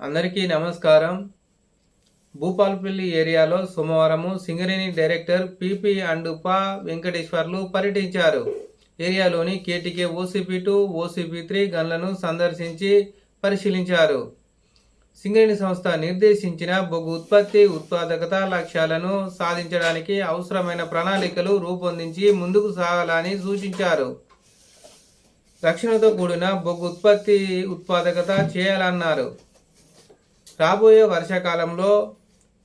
అందరికీ నమస్కారం. భూపాల్పల్లి ఏరియాలో సోమవారము సింగరేణి డైరెక్టర్ పిపి అండ్ పా వెంకటేశ్వర్లు పర్యటించారు. ఏరియాలోని KTK OCP two OCP three గన్లను సందర్శించి పరిశీలించారు. సింగరేణి సంస్థ నిర్దేశించిన బొగ్గు ఉత్పత్తి ఉత్పాదకత లక్ష్యాలను సాధించడానికి అవసరమైన ప్రణాళికలు రూపొందించి ముందుకు సాగాలని సూచించారు. రక్షణతో కూడిన బొగ్గు ఉత్పత్తి ఉత్పాదకత చేయాలన్నారు. రాబోయే వర్షాకాలంలో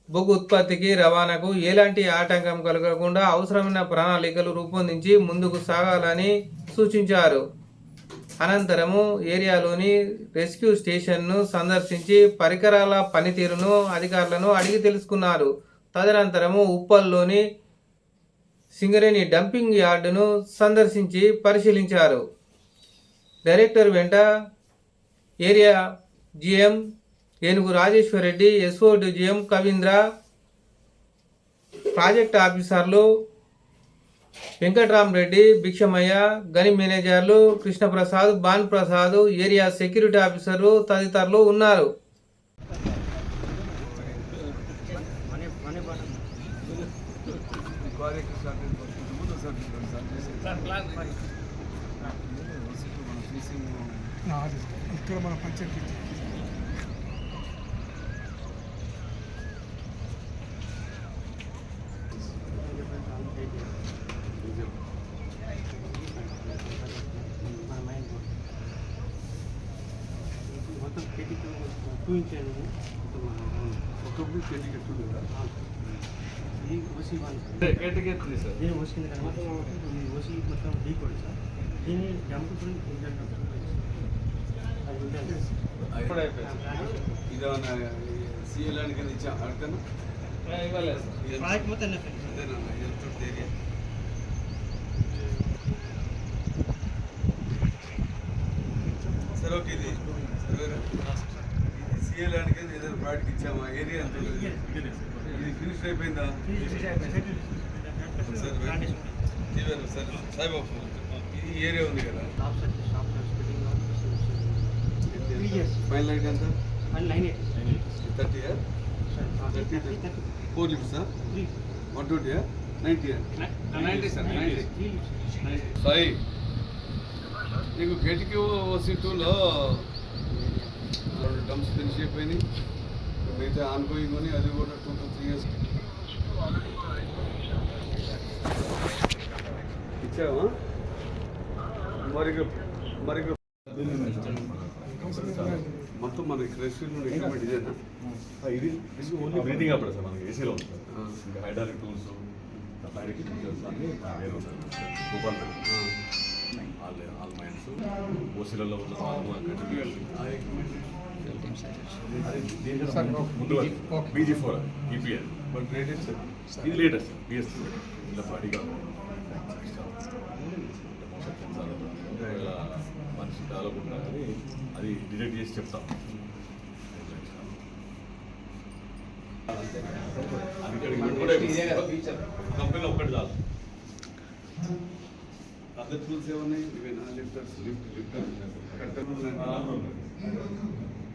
బొగ్గు ఉత్పత్తికి రవాణాకు ఎలాంటి ఆటంకం కలగకుండా అవసరమైన ప్రణాళికలు రూపొందించి ముందుకు సాగాలని సూచించారు. అనంతరము ఏరియాలోని రెస్క్యూ స్టేషన్ను సందర్శించి పరికరాల పనితీరును అధికారులను అడిగి తెలుసుకున్నారు. తదనంతరము ఉప్పల్లోని సింగరేణి డంపింగ్ యార్డును సందర్శించి పరిశీలించారు. డైరెక్టర్ వెంట area GM Enugu Rajeshwara Reddy Reddy GM Kavindra project ఆఫీసర్లు వెంకట్రామరెడ్డి భిక్షమయ్య గని మేనేజర్లు కృష్ణప్రసాద్ బాన్ ప్రసాద్ ఏరియా సెక్యూరిటీ ఆఫీసర్లు తదితరులు ఉన్నారు. ఇక్కడ మన పంచాయతీ మొత్తం పెట్టి చూపించాను ఒక్కొక్కరు కేటీకి ఎట్లుంటుందా ఇది ఓసీ వన్ కేటీకి ఎట్లుంది సార్. దీని ఓసీ కదా ఇది ఓసీ మొత్తం డీ కోడ్ సార్. దీన్ని జంప్ ఎప్పుడు అయిపోయింది ఇదేమన్నా సీఎల్ కింద ఇచ్చా? అడగను? ప్రాజెక్ట్ మొత్తం ఎంత ఏరియా సరే ఓకే ఇది సరేనా? ఇది సీఎల్ ప్రాజెక్ట్ ఇచ్చామా ఏరియా ఎంత? ఇది ఫినిష్ అయిపోయిందా? సార్ సార్ సాయిబాబు ఇది ఏరియా ఉంది కదా? ఫైనల్ లైట్ ఎంత? Thirty thirty four three one twenty ninety ninety sir ninety Sai నీకు గెటికి ఓసీ టూలో రెండు డమ్స్ ఫినిష్ అయిపోయినాయి. మిగతా ఆన్గోయింగ్ అని అది కూడా టూ టు త్రీ ఇయర్స్ ఇచ్చావా? మరి మరి మొత్తం మనకి రెస్యూమ్ రిక్రూట్మెంట్ ఇదేనా? ఇది ఓన్లీ బ్రీతింగ్ అప్పుడు సార్ మనకి ఏసీలో. ఇంకా హైడ్రాలిక్ టూల్స్ ఫీచర్స్ అన్ని వేరే ఆల్ ఆల్ మైండ్స్ ఓసీలలో ఉన్న BG four EPL but latest ఇది లేటెస్ట్ బిఎస్ ఇలా బాడీగా మనిషి కాలకుండా అని అది డిటెక్ట్ చేసి చెప్తాం. అది కంపెనీలో ఒక్కటి చాలు. అదర్ టూల్స్ ఏమున్నాయి? ఇవేనా లిఫ్టర్స్. లిఫ్ట్ లిఫ్టర్ ఉన్నాయి.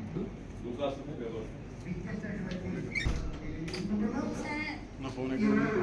నా ఫోన్ ఎక్కడ